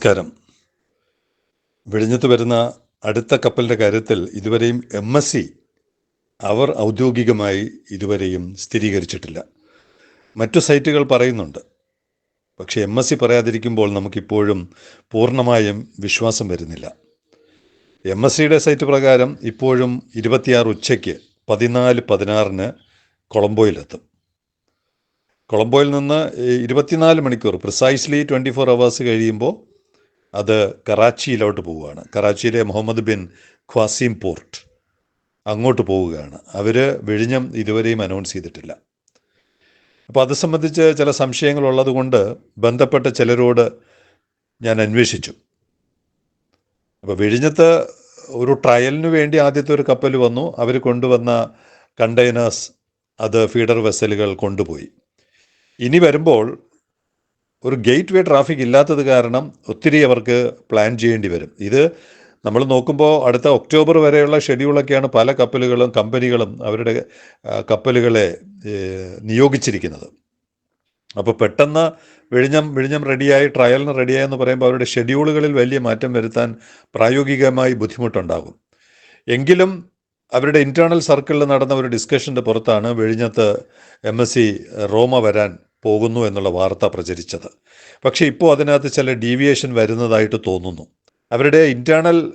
നമസ്കാരം. വിഴിഞ്ഞത്ത് വരുന്ന അടുത്ത കപ്പലിന്റെ കാര്യത്തിൽ ഇതുവരെയും എം എസ് സി അവർ ഔദ്യോഗികമായി ഇതുവരെയും സ്ഥിരീകരിച്ചിട്ടില്ല. മറ്റു സൈറ്റുകൾ പറയുന്നുണ്ട്. പക്ഷേ എം എസ് സി പറയാതിരിക്കുമ്പോൾ നമുക്കിപ്പോഴും പൂർണമായും വിശ്വാസം വരുന്നില്ല. എം എസ് സിയുടെ സൈറ്റ് പ്രകാരം ഇപ്പോഴും ഇരുപത്തിയാറ് ഉച്ചയ്ക്ക് പതിനാല് പതിനാറിന് കൊളംബോയിലെത്തും. കൊളംബോയിൽ നിന്ന് ഇരുപത്തിനാല് മണിക്കൂർ പ്രിസൈസ്ലി ട്വന്റി ഫോർ അവേഴ്സ് കഴിയുമ്പോൾ അത് കറാച്ചിയിലോട്ട് പോവുകയാണ്. കറാച്ചിയിലെ മുഹമ്മദ് ബിൻ ഖ്വാസിം പോർട്ട് അങ്ങോട്ട് പോവുകയാണ്. അവർ വിഴിഞ്ഞം ഇതുവരെയും അനൗൺസ് ചെയ്തിട്ടില്ല. അപ്പോൾ അത് സംബന്ധിച്ച് ചില സംശയങ്ങളുള്ളത് കൊണ്ട് ബന്ധപ്പെട്ട ചിലരോട് ഞാൻ അന്വേഷിച്ചു. അപ്പോൾ വിഴിഞ്ഞത്ത് ഒരു ട്രയലിന് വേണ്ടി ആദ്യത്തെ ഒരു കപ്പൽ വന്നു. അവർ കൊണ്ടുവന്ന കണ്ടെയ്നേഴ്സ് അത് ഫീഡർ വെസലുകൾ കൊണ്ടുപോയി. ഇനി വരുമ്പോൾ ഒരു ഗേറ്റ് വേ ട്രാഫിക് ഇല്ലാത്തത് കാരണം ഒത്തിരി അവർക്ക് പ്ലാൻ ചെയ്യേണ്ടി വരും. ഇത് നമ്മൾ നോക്കുമ്പോൾ അടുത്ത ഒക്ടോബർ വരെയുള്ള ഷെഡ്യൂളൊക്കെയാണ് പല കപ്പലുകളും കമ്പനികളും അവരുടെ കപ്പലുകളെ നിയോഗിച്ചിരിക്കുന്നത്. അപ്പോൾ പെട്ടെന്ന് വിഴിഞ്ഞം വിഴിഞ്ഞം റെഡിയായി ട്രയലിന് റെഡിയായി എന്ന് പറയുമ്പോൾ അവരുടെ ഷെഡ്യൂളുകളിൽ വലിയ മാറ്റം വരുത്താൻ പ്രായോഗികമായി ബുദ്ധിമുട്ടുണ്ടാകും. എങ്കിലും അവരുടെ ഇന്റേർണൽ സർക്കിളിൽ നടന്ന ഒരു ഡിസ്കഷന്റെ പുറത്താണ് വിഴിഞ്ഞത്ത് എം എസ് സി റോമ വരാൻ പോകുന്നു എന്നുള്ള വാർത്ത പ്രചരിച്ചത്. പക്ഷേ ഇപ്പോൾ അതിനകത്ത് ചില ഡീവിയേഷൻ വരുന്നതായിട്ട് തോന്നുന്നു. അവരുടെ ഇന്റേർണൽ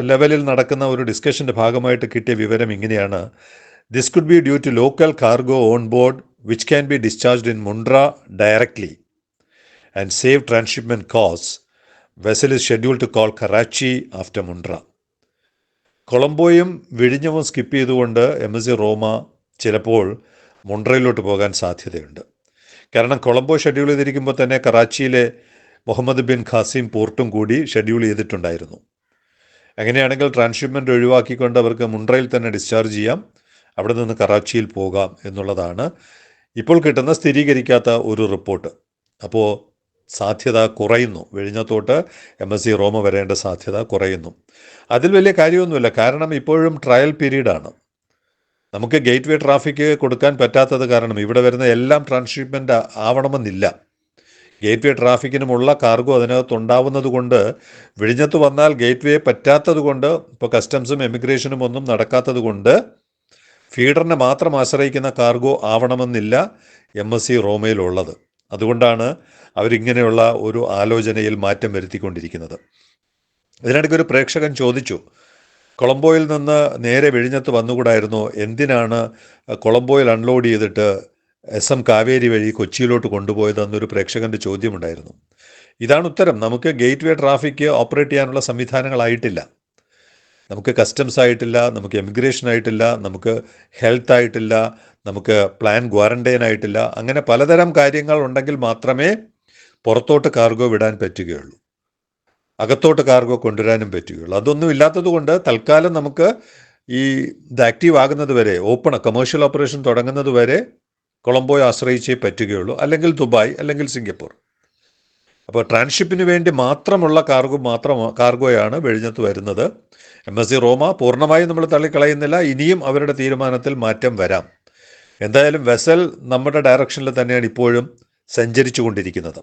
ലെവലിൽ നടക്കുന്ന ഒരു ഡിസ്കഷന്റെ ഭാഗമായിട്ട് കിട്ടിയ വിവരം ഇങ്ങനെയാണ്. This could be due to local cargo on board which can be discharged in Mundra directly and save transshipment cause vessel is schedule to call Karachi after Mundra കൊളംബോയും വിഴിഞ്ഞവും സ്കിപ്പ് ചെയ്തുകൊണ്ട് എം എസ് റോമ ചിലപ്പോൾ മുണ്ട്രയിലോട്ട് പോകാൻ സാധ്യതയുണ്ട്. കാരണം Colombo schedule ചെയ്തിരിക്കുമ്പോൾ തന്നെ കറാച്ചിയിലെ മുഹമ്മദ് ബിൻ ഖാസിം പോർട്ടും കൂടി ഷെഡ്യൂൾ ചെയ്തിട്ടുണ്ടായിരുന്നു. അങ്ങനെയാണെങ്കിൽ ട്രാൻസ്ഷിപ്മെന്റ് ഒഴിവാക്കിക്കൊണ്ട് അവർക്ക് മുണ്ട്രയിൽ തന്നെ ഡിസ്ചാർജ് ചെയ്യാം അവിടെ നിന്ന് കറാച്ചിയിൽ പോകാം എന്നുള്ളതാണ് ഇപ്പോൾ കിട്ടുന്ന സ്ഥിരീകരിക്കാത്ത ഒരു റിപ്പോർട്ട്. അപ്പോൾ സാധ്യത കുറയുന്നു. വിഴിഞ്ഞത്തോട്ട് എം എസ് സി റോമ വരേണ്ട സാധ്യത കുറയുന്നു. അതിൽ വലിയ കാര്യമൊന്നുമില്ല. കാരണം ഇപ്പോഴും ട്രയൽ പീരീഡാണ്. നമുക്ക് ഗേറ്റ് വേ ട്രാഫിക് കൊടുക്കാൻ പറ്റാത്തത് കാരണം ഇവിടെ വരുന്ന എല്ലാം ട്രാൻസ്ഷിപ്മെന്റ് ആവണമെന്നില്ല. ഗേറ്റ് വേ ട്രാഫിക്കിനുമുള്ള കാർഗോ അതിനകത്ത് ഉണ്ടാവുന്നത് കൊണ്ട് വിഴിഞ്ഞത്ത് വന്നാൽ ഗേറ്റ് വേ പറ്റാത്തത് കൊണ്ട് ഇപ്പോൾ കസ്റ്റംസും എമിഗ്രേഷനും ഒന്നും നടക്കാത്തത് കൊണ്ട് ഫീഡറിനെ മാത്രം ആശ്രയിക്കുന്ന കാർഗോ ആവണമെന്നില്ല എം എസ് സി റോമയിലുള്ളത്. അതുകൊണ്ടാണ് അവരിങ്ങനെയുള്ള ഒരു ആലോചനയിൽ മാറ്റം വരുത്തിക്കൊണ്ടിരിക്കുന്നത്. ഇതിനിടയ്ക്ക് ഒരു പ്രേക്ഷകൻ ചോദിച്ചു കൊളംബോയിൽ നിന്ന് നേരെ വിഴിഞ്ഞത്ത് വന്നുകൂടായിരുന്നു. എന്തിനാണ് കൊളംബോയിൽ അൺലോഡ് ചെയ്തിട്ട് എസ് എം കാവേരി വഴി കൊച്ചിയിലോട്ട് കൊണ്ടുപോയതെന്നൊരു പ്രേക്ഷകന്റെ ചോദ്യമുണ്ടായിരുന്നു. ഇതാണ് ഉത്തരം. നമുക്ക് ഗേറ്റ് വേ ട്രാഫിക് ഓപ്പറേറ്റ് ചെയ്യാനുള്ള സംവിധാനങ്ങളായിട്ടില്ല. നമുക്ക് കസ്റ്റംസ് ആയിട്ടില്ല നമുക്ക് എമിഗ്രേഷൻ ആയിട്ടില്ല നമുക്ക് ഹെൽത്ത് ആയിട്ടില്ല നമുക്ക് പ്ലാൻ ക്വാറന്റൈൻ ആയിട്ടില്ല. അങ്ങനെ പലതരം കാര്യങ്ങൾ ഉണ്ടെങ്കിൽ മാത്രമേ പുറത്തോട്ട് കാർഗോ വിടാൻ പറ്റുകയുള്ളൂ. അകത്തോട്ട് കാർഗോ കൊണ്ടുവരാനും പറ്റുകയുള്ളൂ. അതൊന്നും ഇല്ലാത്തത് കൊണ്ട് തൽക്കാലം നമുക്ക് ഈ ഇത് ആക്റ്റീവ് ആകുന്നത് വരെ ഓപ്പൺ കമേഴ്ഷ്യൽ ഓപ്പറേഷൻ തുടങ്ങുന്നത് വരെ കൊളംബോയെ ആശ്രയിച്ചേ പറ്റുകയുള്ളൂ. അല്ലെങ്കിൽ ദുബായ് അല്ലെങ്കിൽ സിംഗപ്പൂർ. അപ്പോൾ ട്രാൻസ്ഷിപ്പിന് വേണ്ടി മാത്രമുള്ള കാർഗോ മാത്രം കാർഗോയാണ് വെഴിഞ്ഞത്ത് വരുന്നത്. എം എസ് സി റോമ പൂർണമായും നമ്മൾ തള്ളിക്കളയുന്നില്ല. ഇനിയും അവരുടെ തീരുമാനത്തിൽ മാറ്റം വരാം. എന്തായാലും വെസൽ നമ്മുടെ ഡയറക്ഷനിൽ തന്നെയാണ് ഇപ്പോഴും സഞ്ചരിച്ചു കൊണ്ടിരിക്കുന്നത്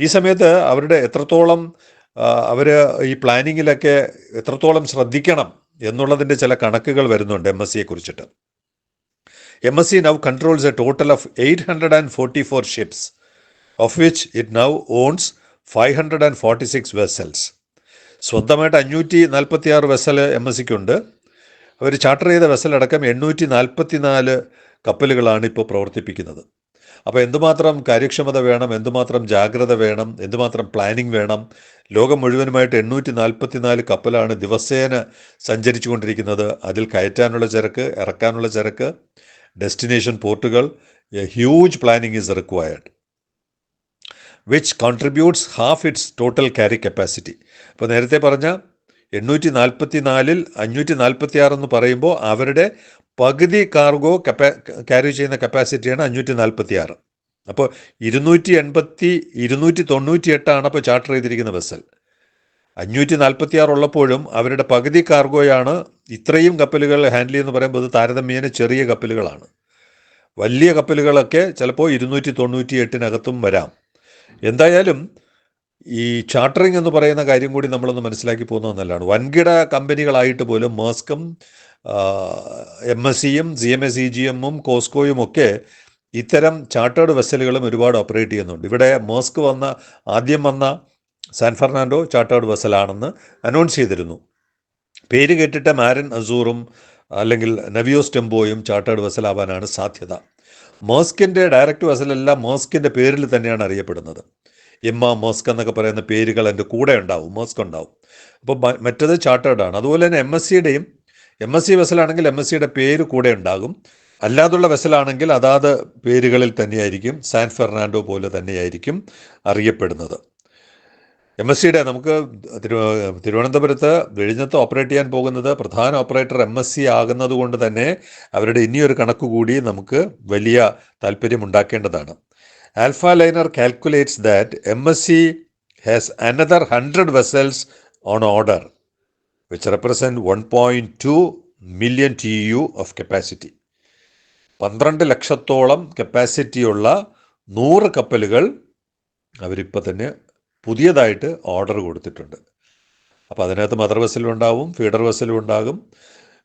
ഈ സമയത്ത് അവരുടെ എത്രത്തോളം അവർ ഈ പ്ലാനിങ്ങിലൊക്കെ എത്രത്തോളം ശ്രദ്ധിക്കണം എന്നുള്ളതിന്റെ ചില കണക്കുകൾ വരുന്നുണ്ട് എം എസ് സിയെ കുറിച്ചിട്ട്. M S C now controls a total of eight hundred and forty four ships of which it now owns five hundred and forty six vessels സ്വന്തമായിട്ട് അഞ്ഞൂറ്റി നാൽപ്പത്തി ആറ് വെസൽ എം എസ് സിക്കുണ്ട്. അവർ ചാർട്ടർ ചെയ്ത വെസലടക്കം എണ്ണൂറ്റി നാൽപ്പത്തി നാല് കപ്പലുകളാണ് ഇപ്പോൾ പ്രവർത്തിപ്പിക്കുന്നത്. അപ്പോൾ എന്തുമാത്രം കാര്യക്ഷമത വേണം എന്തുമാത്രം ജാഗ്രത വേണം എന്തുമാത്രം പ്ലാനിംഗ് വേണം? ലോകം മുഴുവനുമായിട്ട് എണ്ണൂറ്റി നാൽപ്പത്തി നാല് കപ്പലാണ് ദിവസേന സഞ്ചരിച്ചു കൊണ്ടിരിക്കുന്നത് അതിൽ കയറ്റാനുള്ള ചരക്ക് ഇറക്കാനുള്ള ചരക്ക് ഡെസ്റ്റിനേഷൻ പോർട്ടുകൾ a huge planning is required which contributes half its total carry capacity അപ്പോൾ നേരത്തെ പറഞ്ഞ എണ്ണൂറ്റി നാൽപ്പത്തി നാലിൽ അഞ്ഞൂറ്റി നാൽപ്പത്തി ആറ് എന്ന് പറയുമ്പോൾ അവരുടെ പകുതി കാർഗോ കപ്പാ ക്യാരി ചെയ്യുന്ന കപ്പാസിറ്റിയാണ് അഞ്ഞൂറ്റി നാൽപ്പത്തി ആറ് അപ്പോൾ ഇരുന്നൂറ്റി എൺപത്തി ഇരുന്നൂറ്റി തൊണ്ണൂറ്റി എട്ടാണ് അപ്പോൾ ചാർട്ടർ ചെയ്തിരിക്കുന്ന വെസൽ അഞ്ഞൂറ്റി നാൽപ്പത്തി ആറ് ഉള്ളപ്പോഴും അവരുടെ പകുതി കാർഗോയാണ് ഇത്രയും കപ്പലുകൾ ഹാൻഡിൽ ചെയ്യുന്ന പറയുമ്പോൾ അത് താരതമ്യേന ചെറിയ കപ്പലുകളാണ്. വലിയ കപ്പലുകളൊക്കെ ചിലപ്പോൾ ഇരുന്നൂറ്റി തൊണ്ണൂറ്റി എട്ടിനകത്തും വരാം. എന്തായാലും ഈ ചാർട്ടറിംഗ് എന്ന് പറയുന്ന കാര്യം കൂടി നമ്മളൊന്ന് മനസ്സിലാക്കി പോകുന്നത് നല്ലതാണ്. വൻകിട കമ്പനികളായിട്ട് പോലും മേസ്കും എം എസ് സിയും C M S C G എമ്മും കോസ്കോയും ഒക്കെ ഇത്തരം ചാർട്ടേഡ് വെസലുകളും ഒരുപാട് ഓപ്പറേറ്റ് ചെയ്യുന്നുണ്ട്. ഇവിടെ മേസ്ക് വന്ന ആദ്യം വന്ന സാൻ ഫെർണാൻഡോ ചാർട്ടേഡ് വെസലാണെന്ന് അനൗൺസ് ചെയ്തിരുന്നു. പേര് കേട്ടിട്ട് മാരൻ അസൂറും അല്ലെങ്കിൽ നവിയോസ് ടെമ്പോയും ചാർട്ടേഡ് വെസലാവാനാണ് സാധ്യത. മേസ്കിന്റെ ഡയറക്റ്റ് വെസലെല്ലാം മേസ്കിന്റെ പേരിൽ തന്നെയാണ് അറിയപ്പെടുന്നത്. എമ്മ മോസ്ക് എന്നൊക്കെ പറയുന്ന പേരുകൾ എന്റെ കൂടെ ഉണ്ടാവും മോസ്ക് ഉണ്ടാവും. അപ്പോൾ മറ്റത് ചാർട്ടേഡ് ആണ്. അതുപോലെ തന്നെ എം എസ് സിയുടെയും എം എസ് സി വെസലാണെങ്കിൽ എം എസ് സിയുടെ പേര് കൂടെ ഉണ്ടാകും. അല്ലാതുള്ള വെസലാണെങ്കിൽ അതാത് പേരുകളിൽ തന്നെയായിരിക്കും സാൻ ഫെർണാൻഡോ പോലെ തന്നെയായിരിക്കും അറിയപ്പെടുന്നത്. എം എസ് സിയുടെ നമുക്ക് തിരു തിരുവനന്തപുരത്ത് വിഴിഞ്ഞത്ത് ഓപ്പറേറ്റ് ചെയ്യാൻ പോകുന്നത് പ്രധാന ഓപ്പറേറ്റർ എം എസ് സി ആകുന്നത് കൊണ്ട് തന്നെ അവരുടെ ഇനിയൊരു കണക്ക് കൂടി നമുക്ക് വലിയ താല്പര്യം ഉണ്ടാക്കേണ്ടതാണ്. S C has another hundred vessels on order which represent one point two million T U of capacity പന്ത്രണ്ട് ലക്ഷത്തോളം കപ്പാസിറ്റിയുള്ള നൂറ് കപ്പലുകൾ അവരിപ്പോൾ തന്നെ പുതിയതായിട്ട് ഓർഡർ കൊടുത്തിട്ടുണ്ട്. അപ്പോൾ അതിനകത്ത് മദർ വെസലും ഉണ്ടാവും ഫീഡർ വെസലും ഉണ്ടാകും.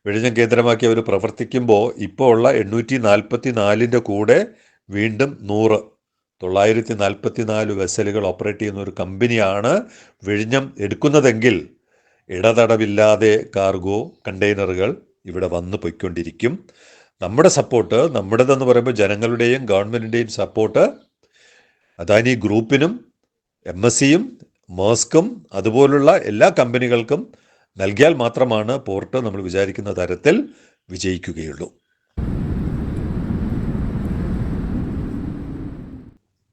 വിഴിഞ്ഞം കേന്ദ്രമാക്കി അവർ പ്രവർത്തിക്കുമ്പോൾ ഇപ്പോൾ ഉള്ള എണ്ണൂറ്റി നാൽപ്പത്തി നാലിന്റെ കൂടെ വീണ്ടും നൂറ് തൊള്ളായിരത്തി നാൽപ്പത്തി നാല് വെസലുകൾ ഓപ്പറേറ്റ് ചെയ്യുന്ന ഒരു കമ്പനിയാണ് വിഴിഞ്ഞം എടുക്കുന്നതെങ്കിൽ ഇടതടവില്ലാതെ കാർഗോ കണ്ടെയ്നറുകൾ ഇവിടെ വന്ന് പൊയ്ക്കൊണ്ടിരിക്കും. നമ്മുടെ സപ്പോർട്ട് നമ്മുടേതെന്ന് പറയുമ്പോൾ ജനങ്ങളുടെയും ഗവൺമെന്റിന്റെയും സപ്പോർട്ട് അദാനി ഗ്രൂപ്പിനും എം എസ് സിയും മേസ്കും അതുപോലുള്ള എല്ലാ കമ്പനികൾക്കും നൽകിയാൽ മാത്രമാണ് പോർട്ട് നമ്മൾ വിചാരിക്കുന്ന തരത്തിൽ വിജയിക്കുകയുള്ളൂ.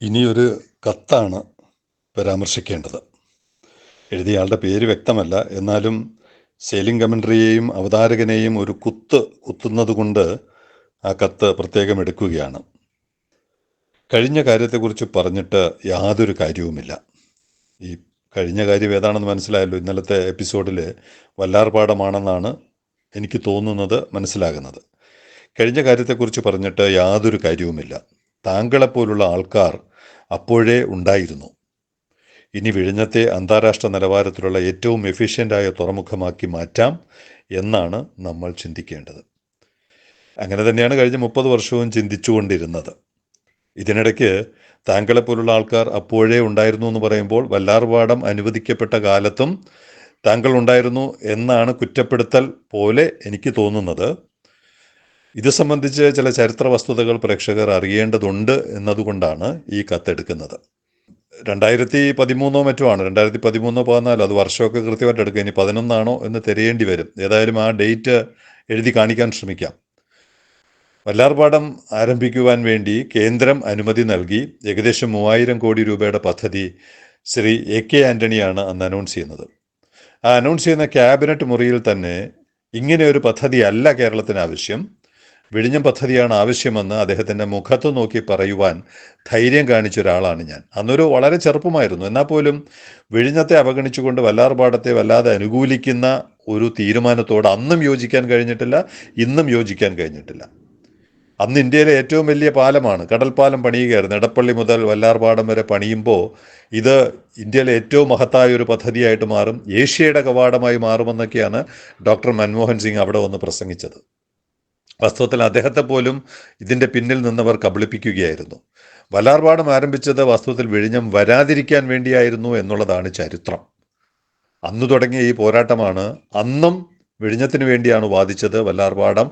ഇനിയൊരു കത്താണ് പരാമർശിക്കേണ്ടത്. എഴുതിയയാളുടെ പേര് വ്യക്തമല്ല. എന്നാലും സെയിലിംഗ് കമൻട്രിയെയും അവതാരകനെയും ഒരു കുത്ത് കുത്തുന്നത് കൊണ്ട് ആ കത്ത് പ്രത്യേകം എടുക്കുകയാണ്. കഴിഞ്ഞ കാര്യത്തെക്കുറിച്ച് പറഞ്ഞിട്ട് യാതൊരു കാര്യവുമില്ല. ഈ കഴിഞ്ഞ കാര്യം ഏതാണെന്ന് മനസ്സിലായല്ലോ? ഇന്നലത്തെ എപ്പിസോഡിൽ വല്ലാർപാടമാണെന്നാണ് എനിക്ക് തോന്നുന്നത് മനസ്സിലാകുന്നത്. കഴിഞ്ഞ കാര്യത്തെക്കുറിച്ച് പറഞ്ഞിട്ട് യാതൊരു കാര്യവുമില്ല. താങ്കളെപ്പോലുള്ള ആൾക്കാർ അപ്പോഴേ ഉണ്ടായിരുന്നു. ഇനി വിഴിഞ്ഞത്തെ അന്താരാഷ്ട്ര നിലവാരത്തിലുള്ള ഏറ്റവും എഫിഷ്യന്റായ തുറമുഖമാക്കി മാറ്റാം എന്നാണ് നമ്മൾ ചിന്തിക്കേണ്ടത്. അങ്ങനെ തന്നെയാണ് കഴിഞ്ഞ മുപ്പത് വർഷവും ചിന്തിച്ചുകൊണ്ടിരുന്നത്. ഇതിനിടയ്ക്ക് താങ്കളെപ്പോലുള്ള ആൾക്കാർ അപ്പോഴേ ഉണ്ടായിരുന്നു എന്ന് പറയുമ്പോൾ വല്ലാർപാടം അനുവദിക്കപ്പെട്ട കാലത്തും താങ്കൾ ഉണ്ടായിരുന്നു എന്നാണ് കുറ്റപ്പെടുത്തൽ പോലെ എനിക്ക് തോന്നുന്നത്. ഇത് സംബന്ധിച്ച് ചില ചരിത്ര വസ്തുതകൾ പ്രേക്ഷകർ അറിയേണ്ടതുണ്ട് എന്നതുകൊണ്ടാണ് ഈ കത്തെടുക്കുന്നത്. രണ്ടായിരത്തി പതിമൂന്നോ മറ്റോ ആണ്. രണ്ടായിരത്തി പതിമൂന്നോ പതിനാലോ അത് വർഷമൊക്കെ കൃത്യമായിട്ട് എടുക്കുക. ഇനി പതിനൊന്നാണോ എന്ന് തിരയേണ്ടി വരും. ഏതായാലും ആ ഡേറ്റ് എഴുതി കാണിക്കാൻ ശ്രമിക്കാം. വല്ലാർപാടം ആരംഭിക്കുവാൻ വേണ്ടി കേന്ദ്രം അനുമതി നൽകി ഏകദേശം മൂവായിരം കോടി രൂപയുടെ പദ്ധതി ശ്രീ എ കെ ആന്റണിയാണ് അന്ന് അനൗൺസ് ചെയ്യുന്നത്. ആ അനൗൺസ് ചെയ്യുന്ന ക്യാബിനറ്റ് മുറിയിൽ തന്നെ ഇങ്ങനെ ഒരു പദ്ധതി അല്ല കേരളത്തിന് ആവശ്യം. വിഴിഞ്ഞം പദ്ധതിയാണ് ആവശ്യമെന്ന് അദ്ദേഹത്തിന്റെ മുഖത്ത് നോക്കി പറയുവാൻ ധൈര്യം കാണിച്ച ഒരാളാണ് ഞാൻ. അന്നൊരു വളരെ ചെറുപ്പമായിരുന്നു. എന്നാൽ പോലും വിഴിഞ്ഞത്തെ അവഗണിച്ചുകൊണ്ട് വല്ലാർപാടത്തെ വല്ലാതെ അനുകൂലിക്കുന്ന ഒരു തീരുമാനത്തോട് അന്നും യോജിക്കാൻ കഴിഞ്ഞിട്ടില്ല ഇന്നും യോജിക്കാൻ കഴിഞ്ഞിട്ടില്ല. അന്ന് ഇന്ത്യയിലെ ഏറ്റവും വലിയ പാലമാണ് കടൽപ്പാലം പണിയുകയായിരുന്നു. എടപ്പള്ളി മുതൽ വല്ലാർപാടം വരെ പണിയുമ്പോൾ ഇത് ഇന്ത്യയിലെ ഏറ്റവും മഹത്തായ ഒരു പദ്ധതിയായിട്ട് മാറും. ഏഷ്യയുടെ കവാടമായി മാറുമെന്നൊക്കെയാണ് ഡോക്ടർ മൻമോഹൻ സിംഗ് അവിടെ വന്ന് പ്രസംഗിച്ചത്. വാസ്തവത്തിൽ അദ്ദേഹത്തെ പോലും ഇതിന്റെ പിന്നിൽ നിന്നവർ കബളിപ്പിക്കുകയായിരുന്നു. വലാർപാടം ആരംഭിച്ചത് വാസ്തവത്തിൽ വിഴിഞ്ഞം വരാതിരിക്കാൻ വേണ്ടിയായിരുന്നു എന്നുള്ളതാണ് ചരിത്രം. അന്ന് തുടങ്ങിയ ഈ പോരാട്ടമാണ് അന്നും വിഴിഞ്ഞത്തിന് വേണ്ടിയാണ് വാദിച്ചത് വല്ലാർപാടം.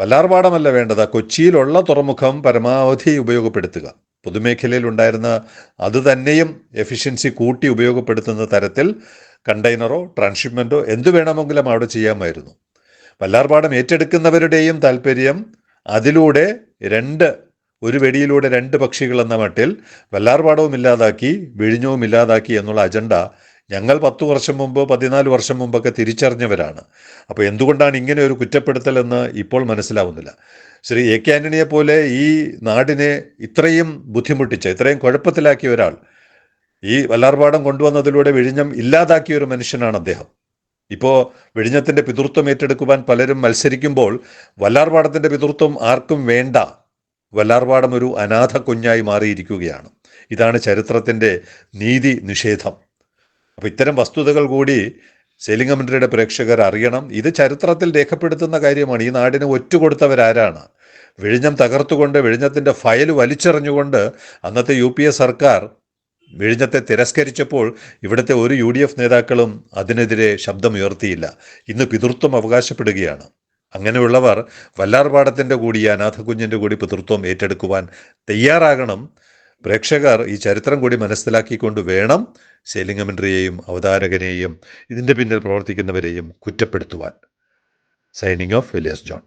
വല്ലാർപാടമല്ല വേണ്ടത് കൊച്ചിയിലുള്ള തുറമുഖം പരമാവധി ഉപയോഗപ്പെടുത്തുക. പൊതുമേഖലയിൽ ഉണ്ടായിരുന്ന അത് തന്നെയും എഫിഷ്യൻസി കൂട്ടി ഉപയോഗപ്പെടുത്തുന്ന തരത്തിൽ കണ്ടെയ്നറോ ട്രാൻസ്ഷിപ്മെന്റോ എന്തു വേണമെങ്കിലും അവിടെ ചെയ്യാമായിരുന്നു. വല്ലാർപാടം ഏറ്റെടുക്കുന്നവരുടെയും താല്പര്യം അതിലൂടെ രണ്ട് ഒരു വെടിയിലൂടെ രണ്ട് പക്ഷികൾ എന്ന മട്ടിൽ വല്ലാർപാടവും ഇല്ലാതാക്കി വിഴിഞ്ഞവും ഇല്ലാതാക്കി എന്നുള്ള അജണ്ട ഞങ്ങൾ പത്തു വർഷം മുമ്പ് പതിനാല് വർഷം മുമ്പൊക്കെ തിരിച്ചറിഞ്ഞവരാണ്. അപ്പോൾ എന്തുകൊണ്ടാണ് ഇങ്ങനെ ഒരു കുറ്റപ്പെടുത്തലെന്ന് ഇപ്പോൾ മനസ്സിലാവുന്നില്ല. ശ്രീ എ കെ ആന്റണിയെ പോലെ ഈ നാടിനെ ഇത്രയും ബുദ്ധിമുട്ടിച്ച ഇത്രയും കുഴപ്പത്തിലാക്കിയ ഒരാൾ ഈ വല്ലാർപാടം കൊണ്ടുവന്നതിലൂടെ വിഴിഞ്ഞം ഇല്ലാതാക്കിയ ഒരു മനുഷ്യനാണ് അദ്ദേഹം. ഇപ്പോൾ വെടിഞ്ഞത്തിന്റെ പിതൃത്വം ഏറ്റെടുക്കുവാൻ പലരും മത്സരിക്കുമ്പോൾ വല്ലാർപാടത്തിന്റെ പിതൃത്വം ആർക്കും വേണ്ട. വല്ലാർപാടം ഒരു അനാഥ കുഞ്ഞായി മാറിയിരിക്കുകയാണ്. ഇതാണ് ചരിത്രത്തിന്റെ നീതി നിഷേധം. അപ്പോൾ ഇത്തരം വസ്തുതകൾ കൂടി സെയിലിംഗ് കമൻട്രിയുടെ പ്രേക്ഷകർ അറിയണം. ഇത് ചരിത്രത്തിൽ രേഖപ്പെടുത്തുന്ന കാര്യമാണ്. ഈ നാടിന് ഒറ്റുകൊടുത്തവരാരാണ്? വിഴിഞ്ഞം തകർത്തുകൊണ്ട് വിഴിഞ്ഞത്തിന്റെ ഫയൽ വലിച്ചെറിഞ്ഞുകൊണ്ട് അന്നത്തെ യു സർക്കാർ വിഴിഞ്ഞത്തെ തിരസ്കരിച്ചപ്പോൾ ഇവിടുത്തെ ഒരു യു ഡി എഫ് നേതാക്കളും അതിനെതിരെ ശബ്ദമുയർത്തിയില്ല. ഇന്ന് പിതൃത്വം അവകാശപ്പെടുകയാണ്. അങ്ങനെയുള്ളവർ വല്ലാർപാടത്തിന്റെ കൂടി അനാഥകുഞ്ഞിന്റെ അനാഥ കൂടി പിതൃത്വം ഏറ്റെടുക്കുവാൻ തയ്യാറാകണം. പ്രേക്ഷകർ ഈ ചരിത്രം കൂടി മനസ്സിലാക്കിക്കൊണ്ട് വേണം സെയിലിംഗ് അവതാരകനെയും ഇതിന്റെ പിന്നിൽ പ്രവർത്തിക്കുന്നവരെയും കുറ്റപ്പെടുത്തുവാൻ. സൈനിങ് ഓഫ് വിലിയസ് ജോൺ